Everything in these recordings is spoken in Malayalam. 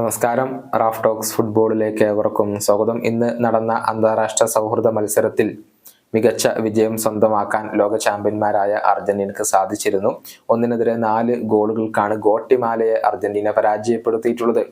നമസ്കാരം. റാഫ് ടോക്സ് ഫുട്ബോളിലേക്ക് ഏവർക്കും സ്വാഗതം. ഇന്ന് നടന്ന അന്താരാഷ്ട്ര സൗഹൃദ മത്സരത്തിൽ മികച്ച വിജയം സ്വന്തമാക്കാൻ ലോക ചാമ്പ്യന്മാരായ അർജന്റീനക്ക് സാധിച്ചിരുന്നു. ഒന്നിനെതിരെ നാല് ഗോളുകൾക്കാണ് ഗോട്ടിമാലയെ അർജന്റീന പരാജയപ്പെടുത്തിയിട്ടുള്ളത്.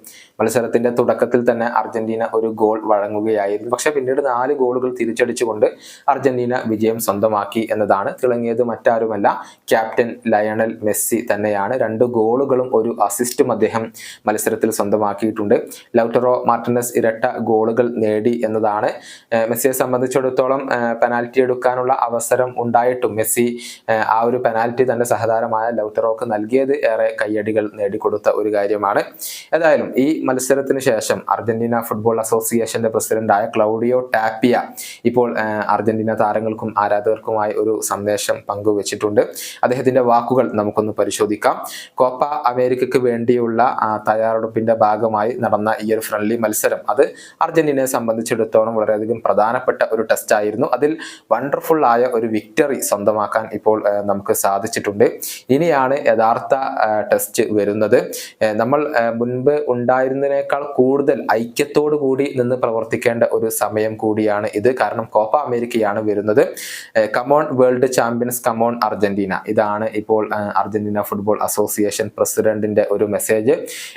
മത്സരത്തിന്റെ തുടക്കത്തിൽ തന്നെ അർജന്റീന ഒരു ഗോൾ വഴങ്ങുകയായിരുന്നു. പക്ഷെ പിന്നീട് നാല് ഗോളുകൾ തിരിച്ചടിച്ചുകൊണ്ട് അർജന്റീന വിജയം സ്വന്തമാക്കി എന്നതാണ് തിളങ്ങിയത് മറ്റാരുമല്ല. ക്യാപ്റ്റൻ ലയണൽ മെസ്സി തന്നെയാണ്. രണ്ട് ഗോളുകളും ഒരു അസിസ്റ്റും അദ്ദേഹം മത്സരത്തിൽ സ്വന്തമാക്കിയിട്ടുണ്ട്. ലൗട്ടറോ മാർട്ടിനസ് ഇരട്ട ഗോളുകൾ നേടി എന്നതാണ്. മെസ്സിയെ സംബന്ധിച്ചിടത്തോളം എടുക്കാനുള്ള അവസരം ഉണ്ടായിട്ടും മെസ്സി ആ ഒരു പെനാൽറ്റി തന്റെ സഹതാരമായ ലൗട്ടറോക്ക് നൽകിയത് ഏറെ കയ്യടികൾ നേടിക്കൊടുത്ത ഒരു കാര്യമാണ്. ഏതായാലും ഈ മത്സരത്തിന് ശേഷം അർജന്റീന ഫുട്ബോൾ അസോസിയേഷന്റെ പ്രസിഡന്റായ ക്ലൗഡിയോ ടാപ്പിയ ഇപ്പോൾ അർജന്റീന താരങ്ങൾക്കും ആരാധകർക്കുമായി ഒരു സന്ദേശം പങ്കുവച്ചിട്ടുണ്ട്. അദ്ദേഹത്തിന്റെ വാക്കുകൾ നമുക്കൊന്ന് പരിശോധിക്കാം. കോപ്പ അമേരിക്കക്ക് വേണ്ടിയുള്ള തയ്യാറെടുപ്പിന്റെ ഭാഗമായി നടന്ന ഈ ഒരു ഫ്രണ്ട്ലി മത്സരം അത് അർജന്റീനയെ സംബന്ധിച്ചിടത്തോളം വളരെയധികം പ്രധാനപ്പെട്ട ഒരു ടെസ്റ്റ് ആയിരുന്നു. അതിൽ വണ്ടർഫുൾ ആയ ഒരു വിക്ടറി സ്വന്തമാക്കാൻ ഇപ്പോൾ നമുക്ക് സാധിച്ചിട്ടുണ്ട്. ഇനിയാണ് യഥാർത്ഥ ടെസ്റ്റ് വരുന്നത്. നമ്മൾ മുൻപ് ഉണ്ടായിരുന്നതിനേക്കാൾ കൂടുതൽ ഐക്യത്തോടു കൂടി നിന്ന് പ്രവർത്തിക്കേണ്ട ഒരു സമയം കൂടിയാണ് ഇത്. കാരണം കോപ്പ അമേരിക്കയാണ് വരുന്നത്. Come on world champions come on Argentina ഇതാണ് ഇപ്പോൾ അർജന്റീന ഫുട്ബോൾ അസോസിയേഷൻ പ്രസിഡന്റിന്റെ ഒരു മെസ്സേജ്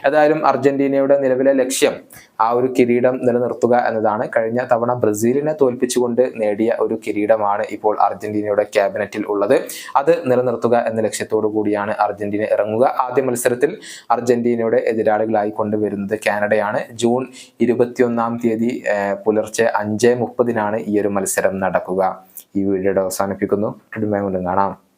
ഏതായാലും അർജന്റീനയുടെ നിലവിലെ ലക്ഷ്യം ആ ഒരു കിരീടം നിലനിർത്തുക എന്നതാണ്. കഴിഞ്ഞ തവണ ബ്രസീലിനെ തോൽപ്പിച്ചുകൊണ്ട് നേടിയ ഒരു കിരീടമാണ് ഇപ്പോൾ അർജന്റീനയുടെ ക്യാബിനറ്റിൽ ഉള്ളത്. അത് നിലനിർത്തുക എന്ന ലക്ഷ്യത്തോടു കൂടിയാണ് അർജന്റീന ഇറങ്ങുക. ആദ്യ മത്സരത്തിൽ അർജന്റീനയുടെ എതിരാളികളായി കൊണ്ടുവരുന്നത് കാനഡയാണ്. ജൂൺ ഇരുപത്തിയൊന്നാം തീയതി പുലർച്ചെ അഞ്ച് മുപ്പതിനാണ് ഈ ഒരു മത്സരം നടക്കുക. ഈ വീഡിയോയുടെ അവസാനിപ്പിക്കുന്നു. കാണാം.